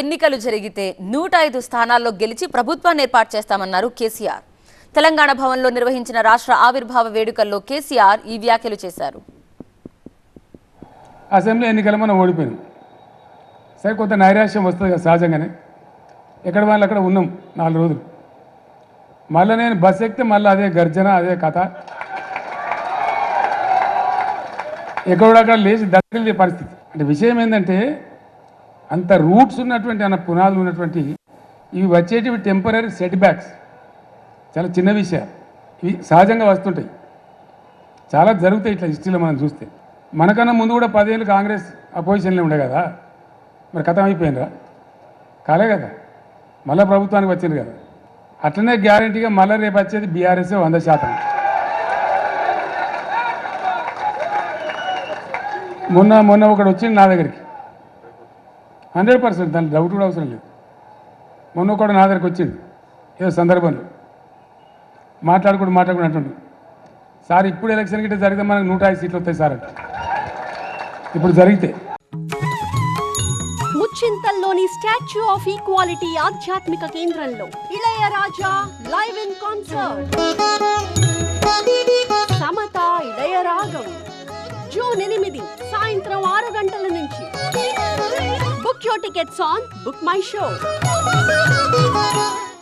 ఎన్నికలు జరిగితే నూట ఐదు స్థానాల్లో గెలిచి ప్రభుత్వాన్ని ఏర్పాటు చేస్తామన్నారు కేసీఆర్. తెలంగాణ భవన్లో నిర్వహించిన రాష్ట్ర ఆవిర్భావ వేడుకల్లో కేసీఆర్ ఈ వ్యాఖ్యలు చేశారు. అసెంబ్లీ ఎన్నికలు మనం ఓడిపోయినాం. సరే కొంత నైరాశ్యం వస్తుంది కదా సహజంగానే. ఎక్కడ వాళ్ళు అక్కడ ఉన్నాం నాలుగు రోజులు. మళ్ళీ నేను బస్ ఎక్కితే మళ్ళీ అదే గర్జన అదే కథ. ఎక్కడక్కడ లేచి దగ్గర పరిస్థితి. అంటే విషయం ఏంటంటే అంత రూట్స్ ఉన్నటువంటి అన్న పునాదులు ఉన్నటువంటి ఇవి వచ్చేటివి టెంపరీ సెట్ బ్యాక్స్ చాలా చిన్న విషయాలు. ఇవి సహజంగా వస్తుంటాయి. చాలా జరుగుతాయి ఇట్లా హిస్టరీలో మనం చూస్తే. మనకన్నా ముందు కూడా పదేళ్ళు కాంగ్రెస్ అపోజిషన్లో ఉండే కదా? మరి కథం అయిపోయినరా కాలే కదా. మళ్ళీ ప్రభుత్వానికి వచ్చింది కదా. అట్లనే గ్యారంటీగా మళ్ళీ రేపు వచ్చేది బీఆర్ఎస్ వంద శాతం. మొన్న మొన్న ఒకడు వచ్చింది నా దగ్గరికి. హండ్రెడ్ పర్సెంట్ దాని డౌట్ కూడా అవసరం లేదు. మొన్న కూడా నా దగ్గరకు వచ్చింది ఏదో సందర్భంలో. మాట్లాడుకుంటూ మాట్లాడుకుంటూ అంటుండే. సార్ ఇప్పుడు ఎలక్షన్ గిట్ట జరిగితే మనకు నూట ఐదు సీట్లు వస్తాయి సార్ ఇప్పుడు జరిగితే. ముచ్చింతల్లోని స్టాచ్యూ ఆఫ్ ఈక్వాలిటీ ఆధ్యాత్మిక కేంద్రంలో Ilaiyaraaja live in concert Samatha Ilayaragam. June ఎనిమిది సాయంత్రం ఆరు గంటల నుంచి show tickets on Book My Show.